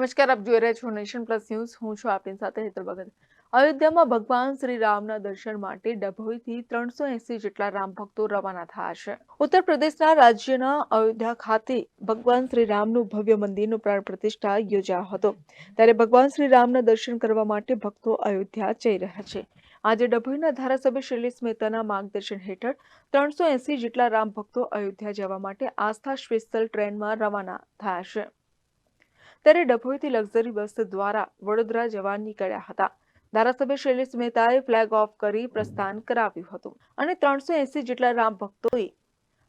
નમસ્કાર, આપ જોઈ રહ્યા છો નેશન પ્લસ ન્યૂઝ. હું છું આપની સાથે હેતલ ભગત. અયોધ્યામાં ભગવાન શ્રી રામના દર્શન માટે ડભોઈથી ત્રણસો એસી જેટલા રામ ભક્તો રવાના થયા છે. ઉત્તર પ્રદેશના રાજ્યના અયોધ્યા ખાતે ભગવાન શ્રી રામનું ભવ્ય મંદિરનું પ્રાણ પ્રતિષ્ઠા યોજાયો હતો. ત્યારે ભગવાન શ્રી રામના દર્શન કરવા માટે ભક્તો અયોધ્યા જઈ રહ્યા છે. આજે ડભોઈના ધારાસભ્ય શૈલેષ મહેતાના માર્ગદર્શન હેઠળ ત્રણસો એસી જેટલા રામ ભક્તો અયોધ્યા જવા માટે આસ્થા સ્પેશિયલ ટ્રેનમાં રવાના થયા છે. ત્યારે ડભોઈથી લક્ઝરી બસ દ્વારા વડોદરા જવા નીકળ્યા હતા. ધારાસભ્ય શૈલેષ મહેતાએ ફ્લેગ ઓફ કરી પ્રસ્થાન કરાવ્યું હતું અને ત્રણસો જેટલા રામ ભક્તોએ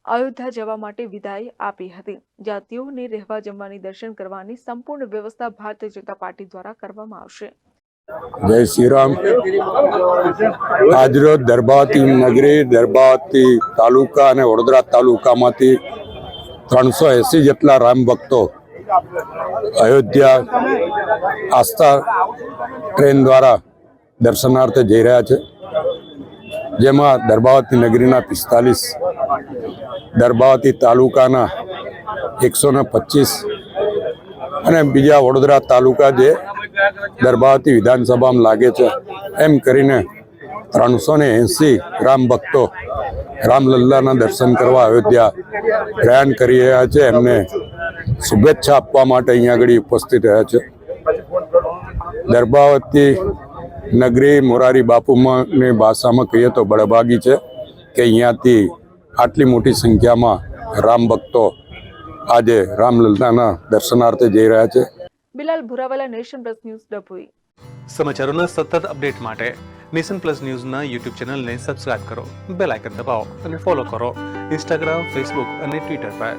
અયોધ્યા જવા માટે વિદાય આપી હતી. જાતિઓને રહેવા જમવાની દર્શન કરવાની સંપૂર્ણ વ્યવસ્થા ભારતીય જનતા પાર્ટી દ્વારા કરવામાં આવશે. જય શ્રી રામ આજરોજ દરબાવતી નગરી દરબાવતી તાલુકા અને વડોદરા તાલુકામાંથી ત્રણસો એસી જેટલા રામ ભક્તો અયોધ્યા આસ્થા ટ્રેન દ્વારા દર્શનાર્થે જઈ રહ્યા છે. જેમાં દરબાવતી નગરીના પિસ્તાલીસ, દરબાવતી તાલુકાના એકસો ને પચીસ અને બીજા વડોદરા તાલુકા જે દરબાવતી વિધાનસભામાં લાગે છે, એમ કરીને ત્રણસો ને એંસી રામ ભક્તો રામલલ્લાના દર્શન કરવા અયોધ્યા પ્રયાણ કરી રહ્યા છે. એમને શુભેચ્છા આપવા માટે અહીંયા આગળ ઉપસ્થિત રહ્યા છે. દરબાવતી નગરી મોરારી બાપુની ભાષામાં કહીએ તો બળભાગી છે કે અહીંયાથી આટલી મોટી સંખ્યામાં રામ ભક્તો આજે રામલલ્લાના દર્શનાર્થે જઈ રહ્યા છે. Bilal Bhurawala nation plus news Dabhoi. સમાચારોના સતત અપડેટ માટે નેશન પ્લસ ન્યૂઝના યુટ્યુબ ચેનલને સબસ્ક્રાઇબ કરો બેલ આઇકન દબાવો અને ફોલો કરો. ઇન્સ્ટાગ્રામ ફેસબુક અને ટ્વિટર પર.